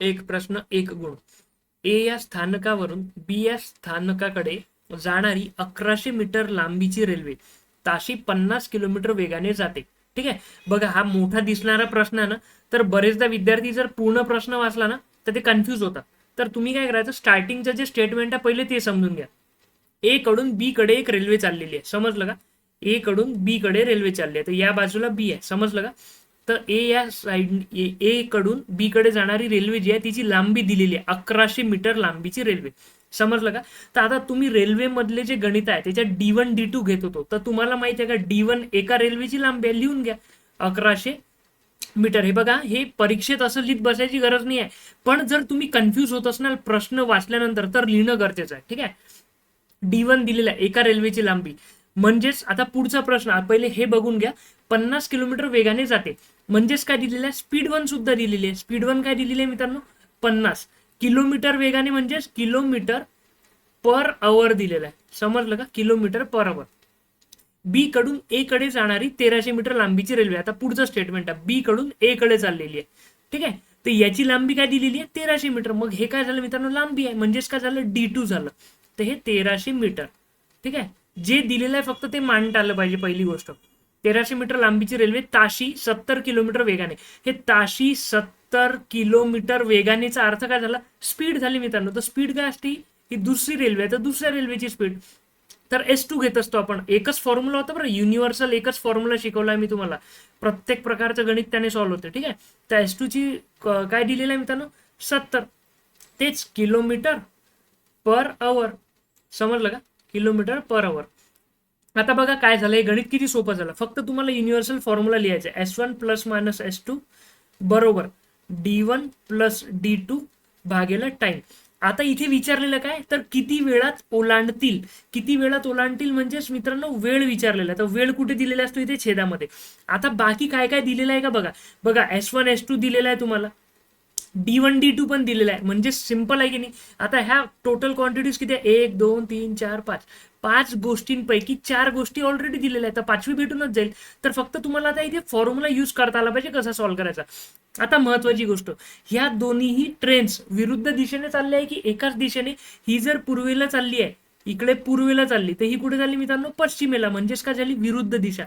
एक प्रश्न एक गुण. ए या स्थानकावरून बी या स्थानकाकडे जाणारी अकराशे मीटर लांबीची रेल्वे ताशी पन्नास किलोमीटर वेगाने जाते. ठीक आहे? बघा हा मोठा दिसणारा प्रश्न आहे ना तर बरेचदा विद्यार्थी जर पूर्ण प्रश्न वाचला ना तर ते कन्फ्यूज होतात. तर तुम्ही काय करायचं? स्टार्टिंगचं जे स्टेटमेंट आहे पहिले ते समजून घ्या. ए कडून बी कडे एक रेल्वे चाललेली आहे. समजलं का? ए कडून बी कडे रेल्वे चालली आहे. तर या बाजूला बी आहे. समजलं का? तर ए या साईड ए कडून बी कडे जाणारी रेल्वे जी आहे तिची लांबी दिलेली आहे अकराशे मीटर लांबीची रेल्वे समजलं का? तर आता तुम्ही रेल्वे मधले जे गणित आहे त्याच्यात डी वन डी टू घेत होतो. तर तुम्हाला माहिती आहे का डी वन एका रेल्वेची लांबी आहे लिहून घ्या. अकराशे मीटर. हे बघा हे परीक्षेत असं लिहित बसायची गरज नाही आहे. पण जर तुम्ही कन्फ्यूज होत असणार प्रश्न वाचल्यानंतर तर लिहिणं गरजेचं आहे ठीक आहे? डी वन दिलेला आहे एका रेल्वेची लांबी. म्हणजेच आता पुढचा प्रश्न पहिले हे बघून घ्या. पन्नास किलोमीटर वेगाने जाते. म्हणजेच काय दिलेलं आहे? स्पीड वन सुद्धा दिलेली आहे. स्पीड वन काय दिलेली आहे मित्रांनो? पन्नास. किलोमीटर वेगाने म्हणजेच किलोमीटर पर अवर दिलेलं आहे. समजलं का? किलोमीटर पर अवर बी कडून ए कडे जाणारी तेराशे मीटर लांबीची रेल्वे. आता पुढचं स्टेटमेंट आहे. बी कडून ए कडे चाललेली आहे. ठीक आहे? तर याची लांबी काय दिलेली आहे? तेराशे मीटर. मग हे काय झालं मित्रांनो? लांबी आहे. म्हणजेच काय झालं? डी टू झालं. तर हे तेराशे मीटर. ठीक आहे? जे दिलेलं आहे फक्त ते मांडता आलं पाहिजे पहिली गोष्ट. तेराशे मीटर लांबीची रेल्वे ताशी सत्तर किलोमीटर वेगाने. हे ताशी सत्तर किलोमीटर वेगानेचा अर्थ काय झाला? स्पीड झाली मित्रांनो. तर स्पीड काय असते? ही दुसरी रेल्वे आहे. तर दुसऱ्या रेल्वेची स्पीड. तर एस टू घेत असतो आपण. एकच फॉर्म्युला होता बरं. युनिव्हर्सल एकच फॉर्म्युला शिकवला मी तुम्हाला. प्रत्येक प्रकारचं गणित त्याने सॉल्व्ह होते. ठीक आहे? तर एस टूची काय दिलेलं आहे मित्रांनो? सत्तर. तेच किलोमीटर पर अवर समजलं का? किलोमीटर पर आवर आता बघा काय झालं हे गणित किती सोपं झालं. फक्त तुम्हाला युनिव्हर्सल फॉर्म्युला लिहायचा S one plus minus S two बरोबर. D one plus D two भागेला टाइम आता इथे विचारलेलं काय? तर किती वेळात ओलांडतील? किती वेळात ओलांडतील म्हणजेच मित्रांनो वेळ विचारलेला आहे. तर वेळ कुठे दिलेला असतो? इथे छेदामध्ये. आता बाकी काय काय दिलेलं आहे का बघा? बघा एस वन एस टू दिलेला आहे तुम्हाला. डी वन डी टू पण दिलेला आहे. म्हणजे सिंपल आहे की नाही? आता ह्या टोटल क्वांटिटीज किती आहे? एक दोन तीन चार पाच. पाच गोष्टींपैकी चार गोष्टी ऑलरेडी दिलेल्या आहेत. तर पाचवी भेटूनच जाईल. तर फक्त तुम्हाला आता इथे फॉर्म्युला यूज करता आला पाहिजे कसा सॉल्व्ह करायचा. आता महत्वाची गोष्ट. ह्या दोन्हीही ट्रेन्स विरुद्ध दिशेने चालल्या आहे की एकाच दिशेने? ही जर पूर्वेला चालली आहे इकडे पूर्वेला चालली तर ही कुठे चालली मित्रांनो? पश्चिमेला म्हणजेच काय झाली विरुद्ध दिशा.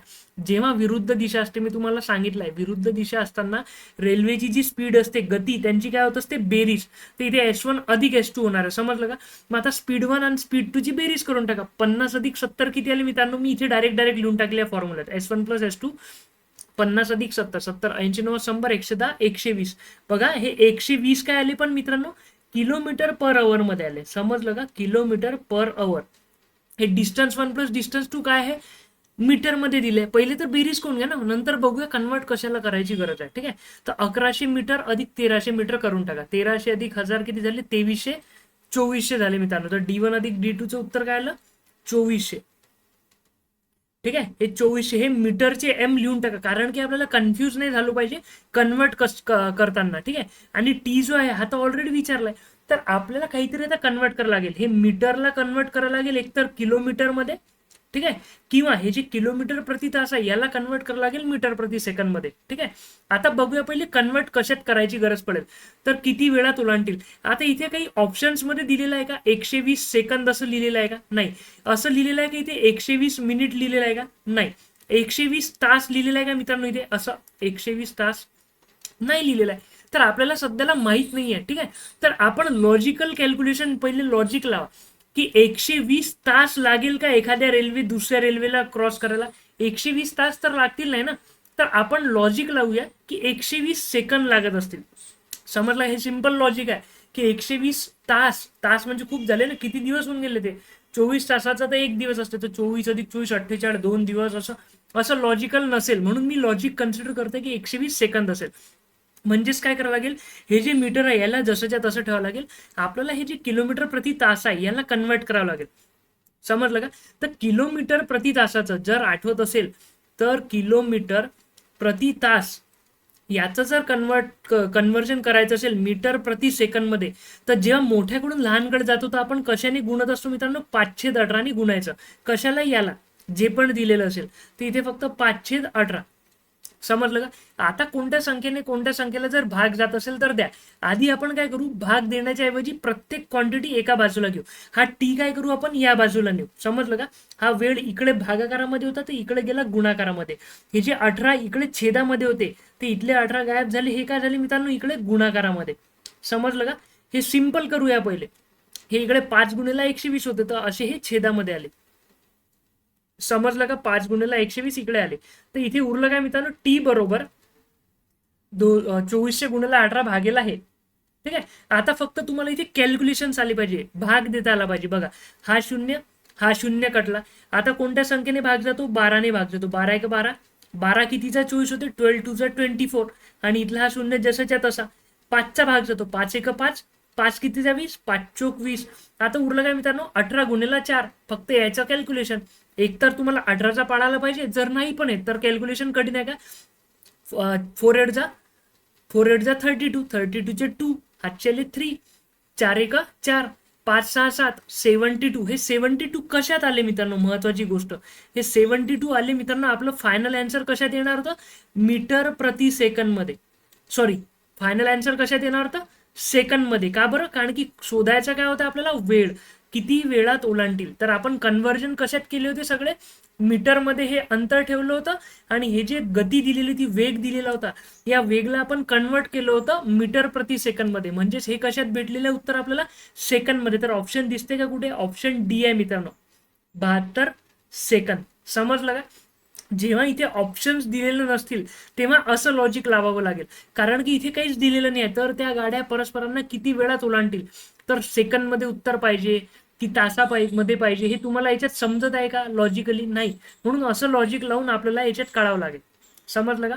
जेव्हा विरुद्ध दिशा असते मी तुम्हाला सांगितलंय विरुद्ध दिशा असताना रेल्वेची जी स्पीड असते गती त्यांची काय होत असते? बेरीज. तर इथे एस वन अधिक एस टू होणार आहे. समजलं का? मग आता स्पीड वन आणि स्पीड टू ची बेरीज करून टाका. पन्नास अधिक सत्तर किती आले मित्रांनो? मी इथे डायरेक्ट डायरेक्ट लिहून टाकले फॉर्म्युल्यात S one plus S two पन्नास अधिक सत्तर. सत्तर ऐंशी नव्वद शंभर एकशे दहा एकशे वीस. बघा हे एकशे वीस काय आले पण मित्रांनो? किलोमीटर पर आवर मध्ये आले. समजलं का? किलोमीटर पर आवर हे distance one plus distance two काय आहे? मीटरमध्ये दिले पहिले तर बेरीज कोण घ्या ना. नंतर बघूया कन्वर्ट कशाला करायची गरज आहे. ठीक आहे? तर अकराशे मीटर अधिक तेराशे मीटर करून टाका. तेराशे अधिक हजार किती झाले? तेवीसशे चोवीसशे झाले मित्रांनो. तर डी वन अधिक डी टूचं उत्तर काय आलं? चोवीसशे. ठीक आहे? हे चोवीसशे हे मीटरचे एम लिहून टाका कारण की आपल्याला कन्फ्यूज नाही झालं पाहिजे कन्वर्ट कस क- करताना ठीक आहे? आणि टी जो आहे हा तर ऑलरेडी विचारलाय. तर आपल्याला काहीतरी आता कन्वर्ट करावं लागेल. हे मीटरला कन्वर्ट करावं लागेल एकतर किलोमीटरमध्ये ठीक आहे? किंवा हे जे किलोमीटर प्रति तास आहे याला कन्वर्ट करावं लागेल मीटर प्रति सेकंडमध्ये ठीक आहे? आता बघूया पहिले कन्वर्ट कशात करायची गरज पडेल. तर किती वेळात ओलांडतील आता इथे काही ऑप्शन्समध्ये दिलेलं आहे का? एकशे वीस सेकंद असं लिहिलेलं आहे का? नाही. असं लिहिलेलं आहे की इथे? एकशे वीस मिनिट लिहिलेलं आहे का? नाही. एकशे वीस तास लिहिलेलं आहे का मित्रांनो इथे? असं एकशे वीस तास नाही लिहिलेलं आहे. तर आपल्याला सध्याला माहीत नाही आहे ठीक आहे? तर आपण लॉजिकल कॅल्क्युलेशन पहिले लॉजिक लावा. की एकशे वीस तास लागेल का एखाद्या रेल्वे दुसऱ्या रेल्वेला क्रॉस करायला? एकशे वीस तास तर लागतील नाही ना? तर आपण लॉजिक लावूया की एकशे वीस सेकंद लागत असतील. समजलं? हे सिंपल लॉजिक आहे की एकशे वीस तास तास म्हणजे खूप झाले ना? किती दिवस होऊन गेले ते? चोवीस तासाचा तर एक दिवस असतो. तर चोवीस अधिक चोवीस अठ्ठेचाळीस दोन दिवस असं असं लॉजिकल नसेल. म्हणून मी लॉजिक कन्सिडर करते की एकशे वीस सेकंद असेल. म्हणजेच काय करावं लागेल? हे जे मीटर आहे याला जसंच्या तसं ठेवावं लागेल. आपल्याला हे जे किलोमीटर प्रति तास आहे याला कन्वर्ट करावं लागेल. समजलं का? तर किलोमीटर प्रति तासाचं जर आठवत असेल तर किलोमीटर प्रति तास याचं जर कन्वर्ट कन्वर्जन करायचं असेल मीटर प्रति सेकंदमध्ये तर जेव्हा मोठ्याकडून लहानकडे जातो तर आपण कशाने गुणत असतो मित्रांनो? पाचशे अठराने गुणायचं. कशाला याला? जे पण दिलेलं असेल. तर इथे फक्त पाचशे अठरा. समजलं का? आता कोणत्या संख्येने कोणत्या संख्येला जर भाग जात असेल तर द्या. आधी आपण काय करू? भाग देण्याच्या ऐवजी प्रत्येक क्वांटिटी एका बाजूला घेऊ. हा टी काय करू आपण? या बाजूला नेऊ. समजलं का? हा वेळ इकडे भागाकारामध्ये होता तर इकडे गेला गुणाकारामध्ये. हे जे अठरा इकडे छेदामध्ये होते ते इथले अठरा गायब झाले हे काय झाले मित्रांनो? इकडे गुणाकारामध्ये. समजलं का? हे सिंपल करूया पहिले. हे इकडे पाच गुणेला एकशे वीस होते तर असे हे छेदामध्ये आले. समजलं का? पाच गुणेला एकशे वीस इकडे आले. तर इथे उरलं काय मित्रांनो? टी बरोबर दो चोवीसशे गुणेला अठरा भागेला आहे ठीक आहे? आता फक्त तुम्हाला इथे कॅल्क्युलेशन आली पाहिजे. भाग देता आला पाहिजे. बघा हा शून्य हा शून्य कटला. आता कोणत्या संख्येने भाग जातो? बाराने भाग जातो. बारा एक बारा. बारा कितीचा चोवीस होते? ट्वेल्व टूचा ट्वेंटी फोर आणि इथला हा शून्य जसाच्या तसा. पाचचा भाग जातो. पाच एक पाच. पाच कितीचा वीस? पाच चोक वीस. आता उरलं काय मित्रांनो? अठरा गुन्हेला चार. फक्त याचं कॅल्क्युलेशन एक तर तुम्हाला अठराचा पाळायला पाहिजे जर नाही पण आहे तर कॅल्क्युलेशन कठीण आहे का? फोर एटचा फोर एटचा थर्टी टू थर्टी टूचे टू हातच्याले थ्री चार एक चार. पाच सहा सात. सेवन्टी टू हे सेवन्टी टू कशात आले मित्रांनो? महत्वाची गोष्ट. हे सेवन्टी टू आले मित्रांनो आपलं फायनल अँसर कशात येणार होतं? मीटर प्रति सेकंडमध्ये सॉरी फायनल अँसर कशात येणार होतं? सेकंडमध्ये का बरं? कारण की शोधायचं काय होतं आपल्याला? वेळ. किती वेळात ओलांडतील? तर आपण कन्व्हर्जन कशात केले होते सगळे? मीटरमध्ये हे अंतर ठेवलं होतं आणि हे जे गती दिलेली ती वेग दिलेला होता या वेगला आपण कन्वर्ट केलं होतं मीटर प्रति सेकंडमध्ये म्हणजेच हे कशात भेटलेलं उत्तर आपल्याला? सेकंडमध्ये तर ऑप्शन दिसते का कुठे? ऑप्शन डी आहे मित्रांनो. बहात्तर सेकंद. समजलं का? जेव्हा इथे ऑप्शन्स दिलेले नसतील तेव्हा असं लॉजिक लावावं लागेल. कारण की इथे काहीच दिलेलं नाही आहे तर त्या गाड्या परस्परांना किती वेळात ओलांडतील? तर सेकंडमध्ये उत्तर पाहिजे की तासा पाहि- मध्ये पाहिजे हे तुम्हाला याच्यात समजत आहे का? लॉजिकली नाही. म्हणून असं लॉजिक लावून आपल्याला याच्यात काढावं लागेल. समजलं का?